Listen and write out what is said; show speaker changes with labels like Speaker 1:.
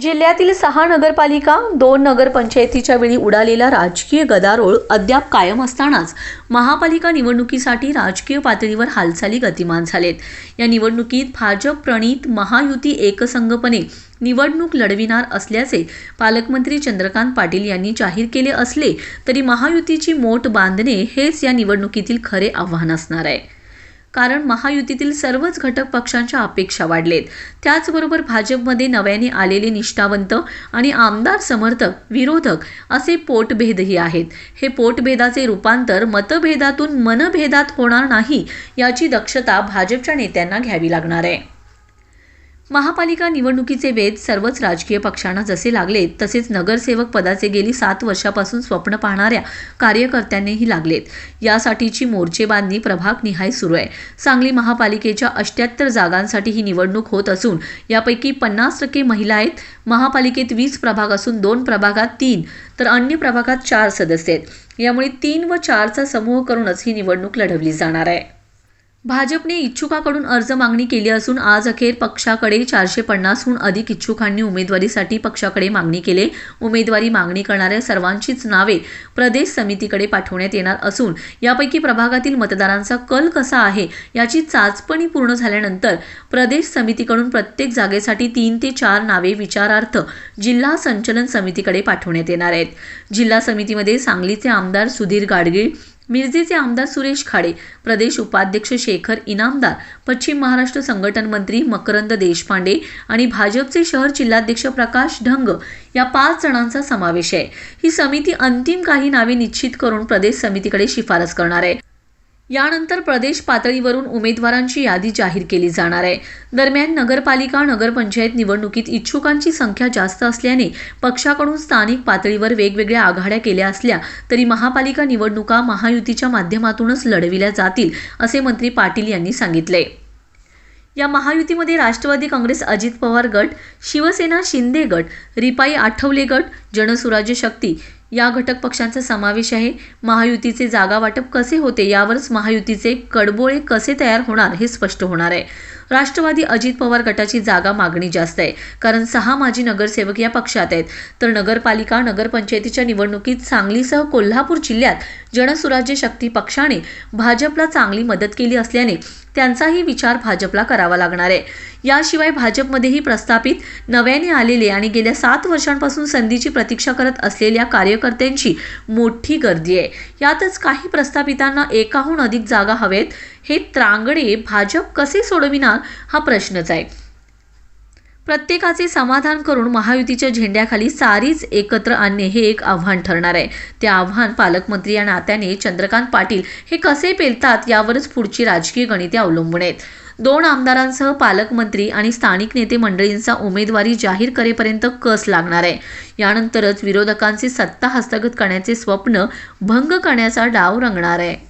Speaker 1: जिल्ह्यातील सहा नगरपालिका दोन नगरपंचायतीच्या वेळी उडालेला राजकीय गदारोळ अद्याप कायम असतानाच महापालिका निवडणुकीसाठी राजकीय पातळीवर हालचाली गतिमान झालेत. या निवडणुकीत भाजप प्रणित महायुती एकसंघपणे निवडणूक लढविणार असल्याचे पालकमंत्री चंद्रकांत पाटील यांनी जाहीर केले असले तरी महायुतीची मोट बांधणे हेच या निवडणुकीतील खरे आव्हान असणार आहे. कारण महायुतीतील सर्वच घटक पक्षांच्या अपेक्षा वाढलेत. त्याचबरोबर भाजपमध्ये नव्याने आलेले निष्ठावंत आणि आमदार समर्थक विरोधक असे पोटभेदही आहेत. हे पोटभेदाचे रूपांतर मतभेदातून मनभेदात होणार नाही याची दक्षता भाजपच्या नेत्यांना घ्यावी लागणार आहे. महापालिका निवडणुकीचे वेध सर्वच राजकीय पक्षांना जसे लागले तसेच नगरसेवक पदाचे गेली सात वर्षापासून स्वप्न पाहणाऱ्या कार्यकर्त्यांनीही लागलेत. यासाठीची मोर्चेबांधणी प्रभाग निहाय सुरू आहे. सांगली महापालिकेच्या अष्ट्याहत्तर जागांसाठी ही निवडणूक होत असून यापैकी पन्नास टक्के महिला आहेत. महापालिकेत वीस प्रभाग असून दोन प्रभागात तीन तर अन्य प्रभागात चार सदस्य आहेत. यामुळे तीन व चारचा समूह करूनच ही निवडणूक लढवली जाणार आहे. भाजपने इच्छुकाकडून अर्ज मागणी केली असून आज अखेर पक्षाकडे चारशे पन्नासहून अधिक इच्छुकांनी उमेदवारीसाठी पक्षाकडे मागणी केले. उमेदवारी मागणी करणाऱ्या सर्वांचीच नावे प्रदेश समितीकडे पाठवण्यात येणार असून यापैकी प्रभागातील मतदारांचा कल कसा आहे याची चाचपणी पूर्ण झाल्यानंतर प्रदेश समितीकडून प्रत्येक जागेसाठी तीन ते चार नावे विचारार्थ जिल्हा संचलन समितीकडे पाठवण्यात येणार आहेत. जिल्हा समितीमध्ये सांगलीचे आमदार सुधीर गाडगीळ मिरजेचे आमदार सुरेश खाडे प्रदेश उपाध्यक्ष शेखर इनामदार पश्चिम महाराष्ट्र संघटन मंत्री मकरंद देशपांडे आणि भाजपचे शहर जिल्हाध्यक्ष प्रकाश ढंग या पाच जणांचा समावेश आहे. ही समिती अंतिम काही नावे निश्चित करून प्रदेश समितीकडे शिफारस करणार आहे. यानंतर प्रदेश पातळीवरून उमेदवारांची यादी जाहीर केली जाणार आहे. दरम्यान नगरपालिका नगरपंचायत निवडणुकीत इच्छुकांची संख्या जास्त असल्याने पक्षाकडून स्थानिक पातळीवर वेगवेगळ्या आघाड्या केल्या असल्या तरी महापालिका निवडणुका महायुतीच्या माध्यमातूनच लढविल्या जातील असे मंत्री पाटील यांनी सांगितले. या महायुतीमध्ये राष्ट्रवादी काँग्रेस अजित पवार गट शिवसेना शिंदे गट रिपाई आठवले गट जनसुराज्य शक्ती या घटक पक्षांचा समावेश आहे. महायुतीचे जागा वाटप कसे होते यावरच महायुतीचे कडबोळे कसे तयार होणार हे स्पष्ट होणार आहे. राष्ट्रवादी अजित पवार गटाची जागा मागणी जास्त आहे. कारण सहा माजी नगरसेवक या पक्षात आहेत. तर नगरपालिका नगरपंचायतीच्या निवडणुकीत सांगलीसह कोल्हापूर जिल्ह्यात जनसुराज्य शक्ती पक्षाने भाजपला चांगली मदत केली असल्याने त्यांचाही विचार भाजपला करावा लागणार आहे. याशिवाय भाजपमध्येही प्रस्थापित नव्याने आलेले आणि गेल्या सात वर्षांपासून संधीची प्रतीक्षा करत असलेल्या कार्यकर्त्यांची मोठी गर्दी आहे. यातच काही प्रस्थापितांना एकाहून अधिक जागा हवेत. हे त्रांगडे भाजप कसे सोडविणार हा प्रश्नच आहे. प्रत्येकाचे समाधान करून महायुतीच्या झेंड्याखाली सारीच एकत्र आणणे हे एक आव्हान ठरणार आहे. ते आव्हान पालकमंत्री या नात्याने चंद्रकांत पाटील हे कसे पेलतात यावरच पुढची राजकीय गणिते अवलंबून आहेत. दोन आमदारांसह पालकमंत्री आणि स्थानिक नेते मंडळींचा उमेदवारी जाहीर करेपर्यंत कस लागणार आहे? यानंतरच विरोधकांचे सत्ता हस्तगत करण्याचे स्वप्न भंग करण्याचा डाव रंगणार आहे.